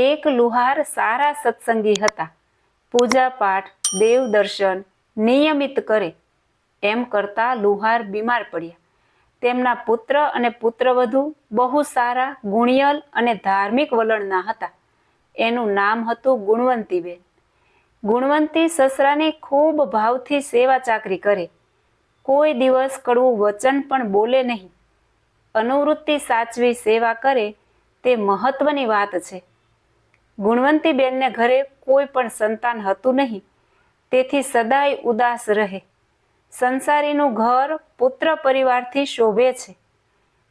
એક લુહાર સારા સત્સંગી હતા. પૂજા પાઠ, દેવ દર્શન નિયમિત કરે. એમ કરતા લુહાર બીમાર પડ્યા. તેમના પુત્ર અને પુત્રવધુ બહુ સારા, ગુણિયલ અને ધાર્મિક વલણના હતા. એનું નામ હતું ગુણવંતીબેન. ગુણવંતી સસરાની ખૂબ ભાવથી સેવા ચાકરી કરે. કોઈ દિવસ કડવું વચન પણ બોલે નહીં. અનુવૃત્તિ સાચવી સેવા કરે તે મહત્વની વાત છે. ગુણવંતીબેનને ઘરે કોઈ પણ સંતાન હતું નહીં. તેથી સદાય ઉદાસ રહે. સંસારીનું ઘર પુત્ર પરિવારથી શોભે છે.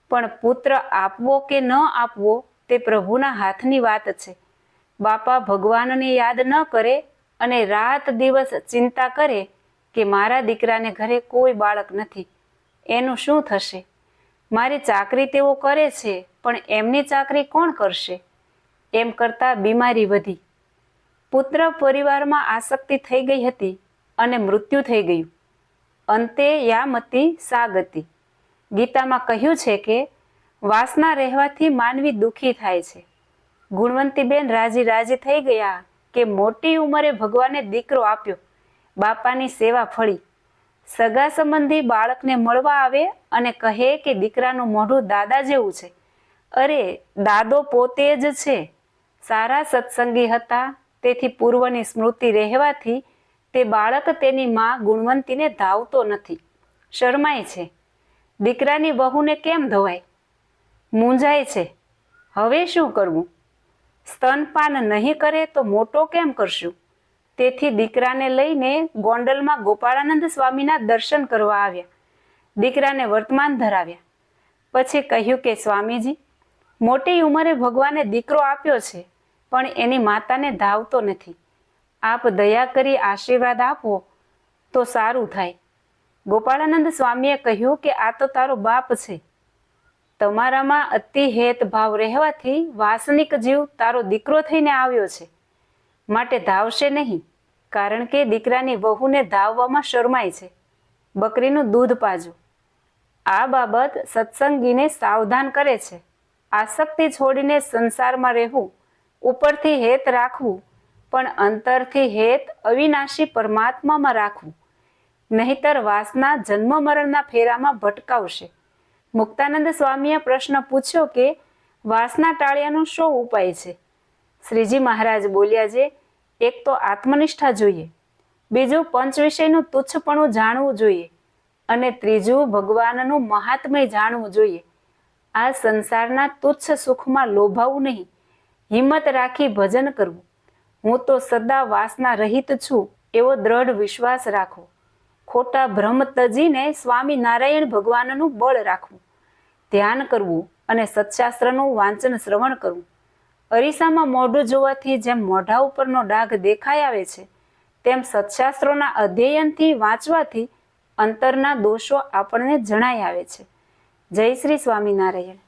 પણ પુત્ર આપવો કે ન આપવો તે પ્રભુના હાથની વાત છે. બાપા ભગવાનને યાદ ન કરે અને રાત દિવસ ચિંતા કરે કે મારા દીકરાને ઘરે કોઈ બાળક નથી. એનું શું થશે? મારી ચાકરી તેઓ કરે છે, પણ એમની ચાકરી કોણ કરશે? એમ કરતાં બીમારી વધી. પુત્ર પરિવારમાં આસક્તિ થઈ ગઈ હતી અને મૃત્યુ થઈ ગયું. અંતે યામતી સાગતી ગીતામાં કહ્યું છે કે, વાસના રહેવાથી માનવી દુઃખી થાય છે. ગુણવંતીબેન રાજી રાજી થઈ ગયા કે મોટી ઉંમરે ભગવાને દીકરો આપ્યો. બાપાની સેવા ફળી. સગા સંબંધી બાળકને મળવા આવે અને કહે કે દીકરાનું મોઢું દાદા જેવું છે. અરે, દાદો પોતે જ છે. સારા સત્સંગી હતા. તેથી પૂર્વની સ્મૃતિ રહેવાથી તે બાળક તેની માં ગુણવંતીને ધાવતો નથી. શરમાય છે. દીકરાની વહુને કેમ ધવાય? મૂંઝાય છે. હવે શું કરવું? સ્તનપાન નહીં કરે તો મોટો કેમ કરશું? તેથી દીકરાને લઈને ગોંડલમાં ગોપાળાનંદ સ્વામીના દર્શન કરવા આવ્યા. દીકરાને વર્તમાન ધરાવ્યા. પછી કહ્યું કે, સ્વામીજી, મોટી ઉંમરે ભગવાને દીકરો આપ્યો છે. પણ એની માતાને ધાવતો નથી. આપ દયા કરી આશીર્વાદ આપો, તો સારું થાય. ગોપાળાનંદ સ્વામીએ કહ્યું કે આ તો તારો બાપ છે. તમારામાં અતિ હેત ભાવ રહેવાથી વાસનિક જીવ તારો દીકરો થઈને આવ્યો છે. માટે ધાવશે નહીં, કારણ કે દીકરાની વહુને ધાવવામાં શરમાય છે. બકરીનું દૂધ પાજો. આ બાબત સત્સંગીને સાવધાન કરે છે. આસક્તિ છોડીને સંસારમાં રહેવું ઉપરથી હેત રાખવું, પણ અંતરથી હેત અવિનાશી પરમાત્મામાં રાખવું. નહીતર વાસના જન્મ મરણના ફેરામાં ભટકાવશે. મુક્તાનંદ સ્વામીએ પ્રશ્ન પૂછ્યો કે, વાસના ટાળ્યાનો શો ઉપાય છે? શ્રીજી મહારાજ બોલ્યા છે, એક તો આત્મનિષ્ઠા જોઈએ, બીજું પંચ વિષયનું તુચ્છપણું જાણવું જોઈએ, અને ત્રીજું ભગવાનનું મહાત્મય જાણવું જોઈએ. આ સંસારના તુચ્છ સુખમાં લોભાવું નહીં. હિંમત રાખી ભજન કરવું. હું તો સદા વાસના રહિત છું, એવો દ્રઢ વિશ્વાસ રાખો. ખોટા ભ્રમ તજીને સ્વામી નારાયણ ભગવાનનું બળ રાખવું. ધ્યાન કરવું અને સત્શાસ્ત્રનું વાંચન શ્રવણ કરવું. અરીસામાં મોઢું જોવાથી જેમ મોઢા ઉપરનો ડાઘ દેખાઈ આવે છે, તેમ સત્શાસ્ત્રોના અધ્યયનથી વાંચવાથી અંતરના દોષો આપણને જણાઈ આવે છે. જય શ્રી સ્વામિનારાયણ.